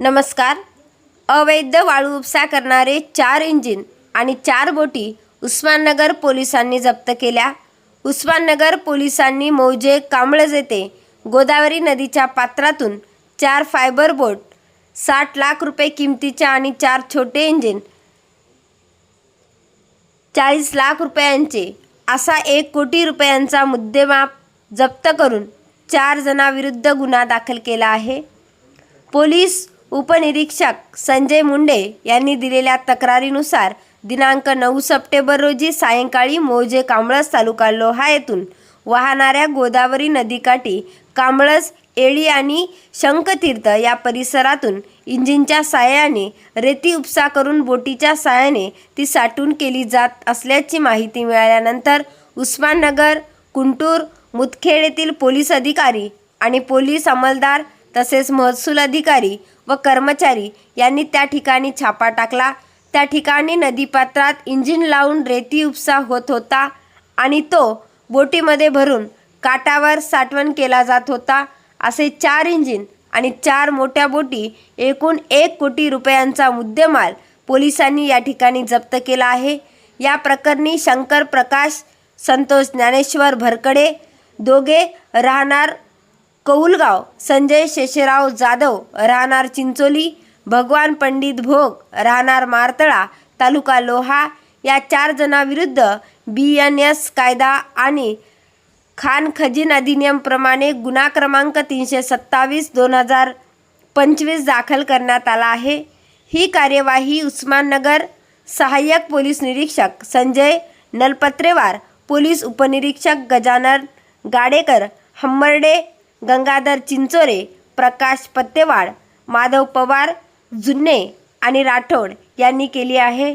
नमस्कार. अवैध वाळू उपसा करणारे चार इंजिन आणि चार बोटी उस्माननगर पोलिसांनी जप्त केल्या. उस्माननगर पोलिसांनी मौजे कांबळज येथे गोदावरी नदीच्या पात्रातून चार फायबर बोट साठ लाख रुपये किमतीच्या आणि चार छोटे इंजिन चाळीस लाख रुपयांचे असा एक कोटी रुपयांचा मुद्देमाप जप्त करून चार जणांविरुद्ध गुन्हा दाखल केला आहे. पोलीस उपनिरीक्षक संजय मुंडे यांनी दिलेल्या तक्रारीनुसार दिनांक नऊ सप्टेंबर रोजी सायंकाळी मोजे कांबळस तालुका लोहा येथून वाहणाऱ्या गोदावरी नदीकाठी कांबळस एळी आणि शंखतीर्थ या परिसरातून इंजिनच्या साहाय्याने रेती उपसा करून बोटीच्या साहाय्याने ती साठवून केली जात असल्याची माहिती मिळाल्यानंतर उस्माननगर कुंटूर मुदखेड येथील पोलीस अधिकारी आणि पोलीस अंमलदार तसेच महसूल अधिकारी व कर्मचारी यांनी त्या ठिकाणी छापा टाकला. त्या ठिकाणी नदीपात्रात इंजिन लावून रेती उपसा होत होता आणि तो बोटीमध्ये भरून काठावर साठवण केला जात होता. असे चार इंजिन आणि चार मोठ्या बोटी एकूण एक कोटी रुपयांचा मुद्देमाल पोलिसांनी या ठिकाणी जप्त केला आहे. या प्रकरणी शंकर प्रकाश संतोष ज्ञानेश्वर भरकडे दोघे राहणार कौलगाव संजय शेषराव जाधव राहणार चिंचोली भगवान पंडित भोग राहणार मारतळा तालुका लोहा या चार जणांविरुद्ध बी एन एस कायदा आणि खान खजिन अधिनियमप्रमाणे गुन्हा क्रमांक तीनशे सत्तावीस दोन हजार पंचवीस दाखल करण्यात आला आहे. ही कार्यवाही उस्माननगर सहाय्यक पोलीस निरीक्षक संजय नलपत्रेवार पोलीस उपनिरीक्षक गजानन गाडेकर हंबर्डे गंगाधर चिंचोरे प्रकाश पत्तेवाड माधव पवार जुन्ने आणि राठोड यांनी केली आहे.